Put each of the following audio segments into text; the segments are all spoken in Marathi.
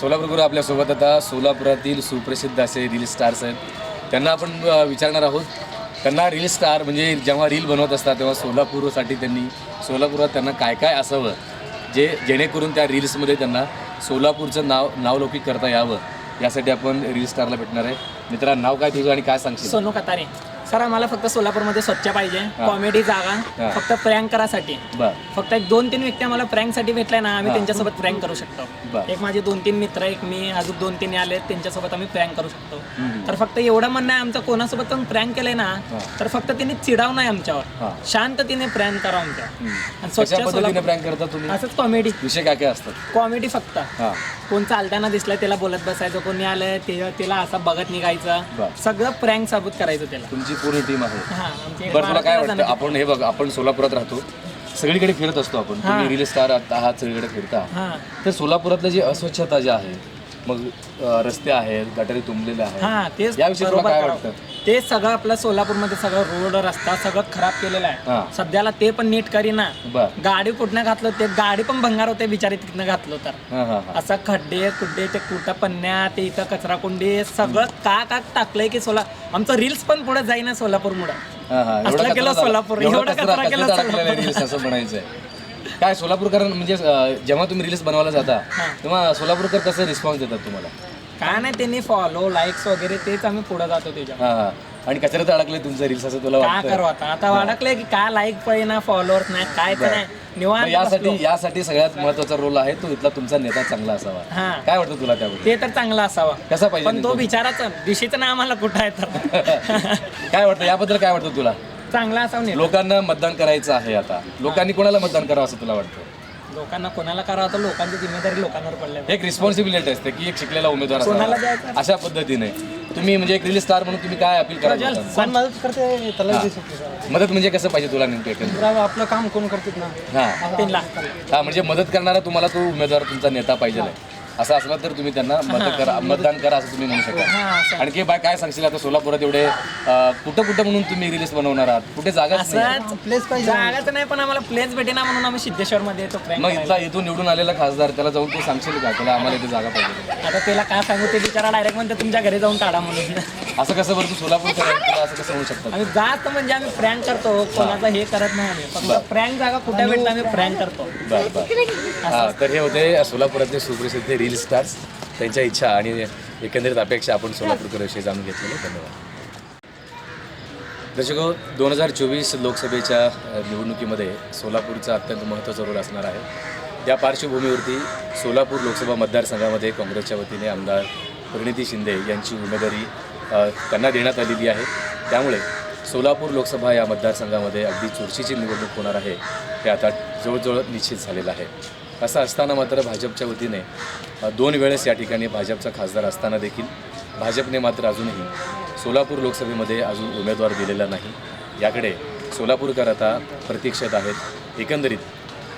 सोलापूरकर आपल्यासोबत आता सोलापुरातील सुप्रसिद्ध असे रील स्टार्स आहेत त्यांना आपण विचारणार आहोत. त्यांना रील स्टार म्हणजे जेव्हा रील बनवत असतात तेव्हा सोलापूरसाठी त्यांनी सोलापुरात त्यांना काय काय असावं? जे जेणेकरून त्या रील्समध्ये त्यांना सोलापूरचं नाव नावलौकिक करता यावं. यासाठी आपण रील स्टारला भेटणार आहे. मित्रा नाव काय तुझं आणि काय सांगशील? सोनू कतारे. सर आम्हाला फक्त सोलापूरमध्ये स्वच्छ पाहिजे. कॉमेडी. जागा. फक्त प्रँक करासाठी. फक्त एक दोन तीन व्यक्ती आम्हाला प्रँकसाठी भेटल्या ना आम्ही. त्यांच्यासोबत प्रँक करू शकतो. एक माझे दोन तीन मित्र एक मी अजून दोन तीन आले त्यांच्यासोबत आम्ही प्रँक करू शकतो. तर फक्त एवढं म्हणणं आहे आमचं कोणासोबत पण प्रँक केलंय ना. तर फक्त तिने चिडाव नाही. आमच्यावर. शांततेने प्रँक करा तुम्ही? असंच कॉमेडी विषय काय काय असतात? कॉमेडी फक्त. कोण चालताना दिसलं त्याला बोलत बसायचं कोणी आलं ते त्याला असं बघत निघायचं. सगळं प्रँक साबूत करायचं त्याला. तुमची पूर्ण टीम आहे. हा बरं तुला काय वाटतं? आपण हे बघ आपण सोलापुरात राहतो. सगळीकडे फिरत असतो आपण. तुम्ही रील स्टार आहात सगळीकडे फिरता. तर सोलापुरातलं जी अस्वच्छता जी आहे मग अ, रस्ते आहेत गटारी तुंबलेले आहेत. हा तेच याविषयी तुला बरोबर काय करावं. वाटतं? ते सगळं आपलं सोलापूरमध्ये सगळं रोड रस्ता सगळं खराब केलेलं हा. आहे सध्याला ते पण नीट करीना. बर. गाडी कुठनं घातलं ते गाडी पण भंगार होते बिचारी तिथनं घातलं तर. हां हां हां. असं खड्डे कुड्डे ते कुठं पन्न्या ते इथं कचरा कुंडी सगळं का का टाकलंय की सोला आमचं रील्स पण पुढे जाईना सोलापूरमुळे. हां हां. असला केला सोलापूर, एवढा एवढा कचरा कचरा केला टाकलेला सोलापूर. रील्स असं म्हणायचं आहे काय सोलापूरकर म्हणजे अ, जेव्हा तुम्ही रील्स बनवायला जाता. तेव्हा सोलापूरकर कसं रिस्पॉन्स देतात तुम्हाला? काय नाही त्यांनी फॉलो लाईक्स वगैरे तेच आम्ही पुढे जातो त्याच्या हां हां. आणि कचऱ्यात अडकले तुमचं रील्स असं तुला काय वाटतं करू आता? आता वाढकलंय की काय लाईक पाहिजे ना फॉलोअर्स नाही काय तर नाही. मग निवांत यासाठी. यासाठी सगळ्यात महत्त्वाचा रोल आहे तो इथला तुमचा नेता चांगला असावा. हा. काय वाटतं तुला त्याबद्दल? ते तर चांगला असावा. कसा पाहिजे पण तो नेता? बिचाराचा दिशीचं ना आम्हाला कुठं आहे तर? काय वाटतं? याबद्दल काय वाटतं तुला? चांगला असावा नेता. लोकांना मतदान करायचं आहे आता. लोकांनी कोणाला मतदान करावं असं तुला वाटतं? लोकांना कोणाला करावं तर लोकांची जिम्मेदारी लोकांवर पडल्या एक रिस्पॉन्सिबिलिटी असते की एक शिकलेला उमेदवार कोणाला असावा. द्यायचं? अशा पद्धतीने. तुम्ही म्हणजे एक रील स्टार म्हणून तुम्ही काय अपील कराल लोकांना? कोण मदत करते? त्याला देऊ शकतो मदत म्हणजे कसं पाहिजे तुला नेमकं एकंदरीत? आपलं काम कोण करतात ना? हा. त्यांना हा म्हणजे मदत करणारा तुम्हाला तो उमेदवार तुमचा नेता पाहिजे आहे. असं असला तर तुम्ही त्यांना मदत करा मतदान करा असं तुम्ही म्हणू शकता आणखी बाय काय सांगशील आता सोलापुरात एवढे अं, कुठं कुठं म्हणून तुम्ही रिलीज बनवणार आहात? कुठे जागाच नाही. आहे. असंच प्लेस पाहिजे. जागाच नाही पण आम्हाला प्लेस भेटेना म्हणून आम्ही सिद्धेश्वर मध्ये येतो मग. इथला इथून निवडून आलेला खासदार त्याला जाऊन तू सांगशील का? त्याला आम्हाला इथे जागा पाहिजे. आता त्याला काय सांगू ते बिचारा डायरेक्ट म्हणते तुमच्या घरी जाऊन काढा म्हणून. असं कसं बरं तू तुला असं कसं होऊ शकतं? आम्ही जास्त म्हणजे आम्ही प्रँक करतो कोणाचं हे करत नाही आम्ही. फक्त प्रँक जागा कुठे भेटला आम्ही प्रँक करतो. बरं बरं. हा तर हे होते सोलापुरातले सुप्रसिद्ध रील स्टार्स त्यांच्या इच्छा आणि एकंदरीत अपेक्षा आपण सोलापूरकरविषयी जाणून घेतलेले. धन्यवाद. दर्शको दोन हजार चोवीस लोकसभेच्या निवडणुकीमध्ये सोलापूरचा अत्यंत महत्त्वाचा रोल असणार आहे. त्या पार्श्वभूमीवरती सोलापूर लोकसभा मतदारसंघामध्ये काँग्रेसच्या वतीने आमदार परिणिती शिंदे यांची उमेदवारी त्यांना देण्यात आलेली आहे. त्यामुळे सोलापूर लोकसभा या मतदारसंघामध्ये अगदी चुरशीची निवडणूक होणार आहे हे आता जवळजवळ निश्चित झालेलं आहे. असं असताना मात्र भाजपच्या वतीने दोन वेळेस या ठिकाणी भाजपचा खासदार असताना देखील भाजपने मात्र अजूनही सोलापूर लोकसभेमध्ये अजून उमेदवार दिलेला नाही. याकडे सोलापूरकर आता प्रतीक्षेत आहेत. एकंदरीत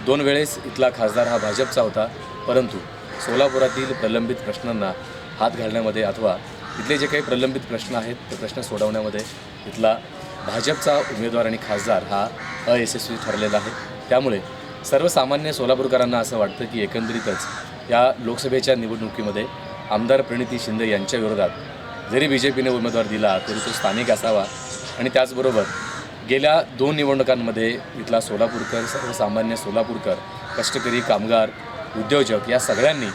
दोन वेळेस इथला खासदार हा भाजपचा होता परंतु सोलापुरातील प्रलंबित प्रश्नांना हात घालण्यामध्ये अथवा इथले जे काही प्रलंबित प्रश्न आहेत ते प्रश्न सोडवण्यामध्ये इथला भाजपचा उमेदवार आणि खासदार हा अयशस्वी ठरलेला आहे. त्यामुळे सर्वसामान्य सोलापूरकरांना असं वाटतं की एकंदरीतच या लोकसभेच्या निवडणुकीमध्ये आमदार प्रणिती शिंदे यांच्या विरोधात जरी बी जे पीने उमेदवार दिला तरी तो स्थानिक असावा. आणि त्याचबरोबर गेल्या दोन निवडणुकांमध्ये इथला सोलापूरकर सर्वसामान्य सोलापूरकर कष्टकरी कामगार उद्योजक या सगळ्यांनी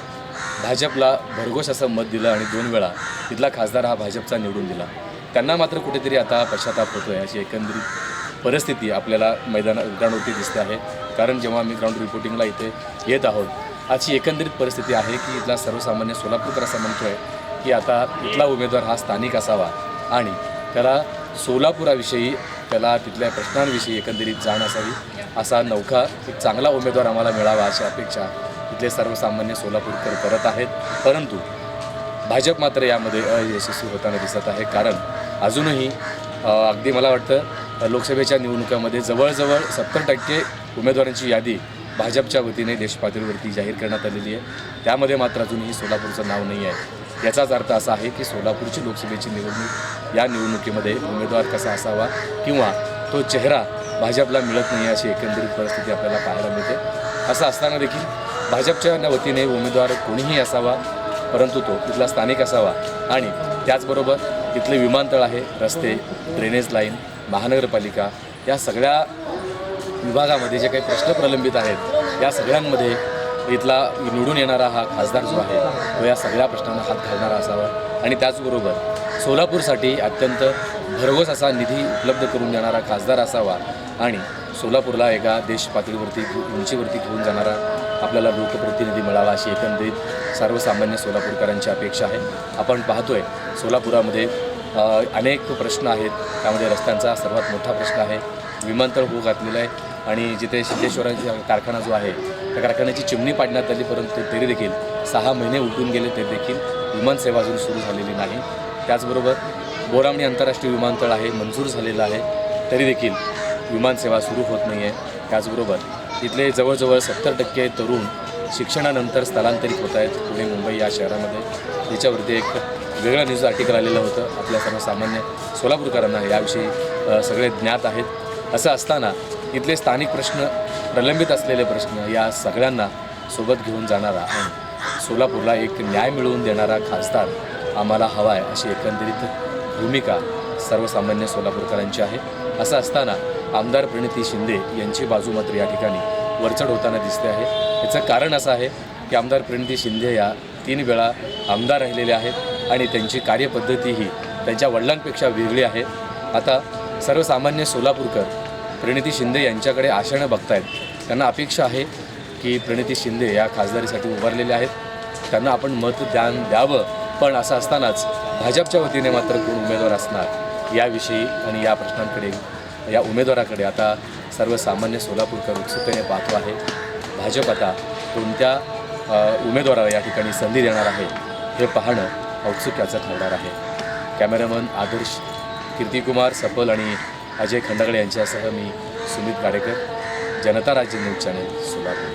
भाजपला भरघोस असं मत दिलं आणि दोन वेळा तिथला खासदार हा भाजपचा निवडून दिला. त्यांना मात्र कुठेतरी आता पश्चाताप होतो आहे अशी एकंदरीत परिस्थिती आपल्याला मैदाना ग्राउंडवरती दिसते आहे. कारण जेव्हा आम्ही ग्राउंड रिपोर्टिंगला इथे येत आहोत अशी एकंदरीत परिस्थिती आहे की इथला सर्वसामान्य सोलापूरकर असं म्हणतो आहे की आता इथला उमेदवार हा स्थानिक असावा आणि त्याला सोलापुराविषयी त्याला तिथल्या प्रश्नांविषयी एकंदरीत जाण असावी असा नौका एक चांगला उमेदवार आम्हाला मिळावा अशी अपेक्षा इथले सर्वसामान्य सोलापूरकर करत आहेत. परंतु भाजप मात्र यामध्ये अयशस्वी होताना दिसत आहे. कारण अजूनही अगदी मला वाटतं लोकसभेच्या निवडणुकामध्ये जवळजवळ सत्तर टक्के उमेदवारांची यादी भाजपच्या वतीने देशपातळीवरती जाहीर करण्यात आलेली आहे. त्यामध्ये मात्र अजूनही सोलापूरचं नाव नाही आहे. याचाच अर्थ असा आहे की सोलापूरची लोकसभेची निवडणूक या निवडणुकीमध्ये उमेदवार कसा असावा किंवा तो चेहरा भाजपला मिळत नाही अशी एकंदरीत परिस्थिती आपल्याला पाहायला मिळते. असं असताना देखील भाजपच्या वतीने उमेदवार कोणीही असावा परंतु तो तिथला स्थानिक असावा आणि त्याचबरोबर तिथले विमानतळ आहे रस्ते ड्रेनेज लाईन महानगरपालिका या सगळ्या विभागामध्ये जे काही प्रश्न प्रलंबित आहेत या सगळ्यांमध्ये इथला निवडून येणारा हा खासदार जो आहे तो या सगळ्या प्रश्नांना हात घालणारा असावा. आणि त्याचबरोबर सोलापूरसाठी अत्यंत भरघोस असा निधी उपलब्ध करून देणारा खासदार असावा आणि सोलापूरला एका देश पातळीवरती उंचीवरती घेऊन जाणारा आपल्याला लोकप्रतिनिधी मिळावा अशी एकंदरीत सर्वसामान्य सोलापूरकरांची अपेक्षा आहे. आपण पाहतोय सोलापुरामध्ये अनेक प्रश्न आहेत. त्यामध्ये रस्त्यांचा सर्वात मोठा प्रश्न आहे. विमानतळ होऊ घातलेलं आहे. आणि जिथे सिद्धेश्वराचा कारखाना जो आहे त्या कारखान्याची चिमणी पाडण्यात आली परंतु तरी देखील सहा महिने उलटून गेले तरी देखील विमानसेवा अजून सुरू झालेली नाही. त्याचबरोबर बोरामणी आंतरराष्ट्रीय विमानतळ आहे मंजूर झालेलं आहे. तरी देखील विमानसेवा सुरू होत नाही आहे त्याचबरोबर इथले जवळजवळ सत्तर टक्के तरुण शिक्षणानंतर स्थलांतरित होत आहेत पुणे मुंबई या शहरामध्ये. याच्यावरती एक वेगळं न्यूज आर्टिकल आलेलं होतं. आपल्या सर्वसामान्य सोलापूरकरांना याविषयी सगळे ज्ञात आहेत. असं असताना इथले स्थानिक प्रश्न प्रलंबित असलेले प्रश्न या सगळ्यांना सोबत घेऊन जाणारा आणि सोलापूरला एक न्याय मिळवून देणारा खासदार आम्हाला हवा आहे अशी एकंदरीत भूमिका सर्वसामान्य सोलापूरकरांची आहे. असं असताना आमदार प्रणिती शिंदे यांची बाजू मात्र या ठिकाणी वरचढ होताना दिसते आहे. याचं कारण असं आहे की आमदार प्रणिती शिंदे या तीन वेळा आमदार राहिलेले आहेत. आणि त्यांची कार्यपद्धतीही त्यांच्या वडिलांपेक्षा वेगळी आहे. आता सर्वसामान्य सोलापूरकर प्रणिती शिंदे यांच्याकडे आशेनं बघतायत. त्यांना अपेक्षा आहे की प्रणिती शिंदे या खासदारीसाठी उभारलेले आहेत. त्यांना आपण मतदान द्यावं पण असं असतानाच भाजपच्या वतीने मात्र कोण उमेदवार असणार याविषयी आणि या प्रश्नांकडे या उमेदवाराकडे आता सर्वसामान्य सोलापूरकर उत्सुकतेने पाहतो आहे. भाजप आता कोणत्या उमेदवाराला या ठिकाणी संधी देणार आहे हे पाहणं औत्सुक्याचा ठरणार आहे. कॅमेरामन आदर्श कीर्तिकुमार सपल आणि अजय खंडागळे यांच्यासह मी सुमित गाडेकर. जनता राज्य न्यूज चॅनल सोलापूर.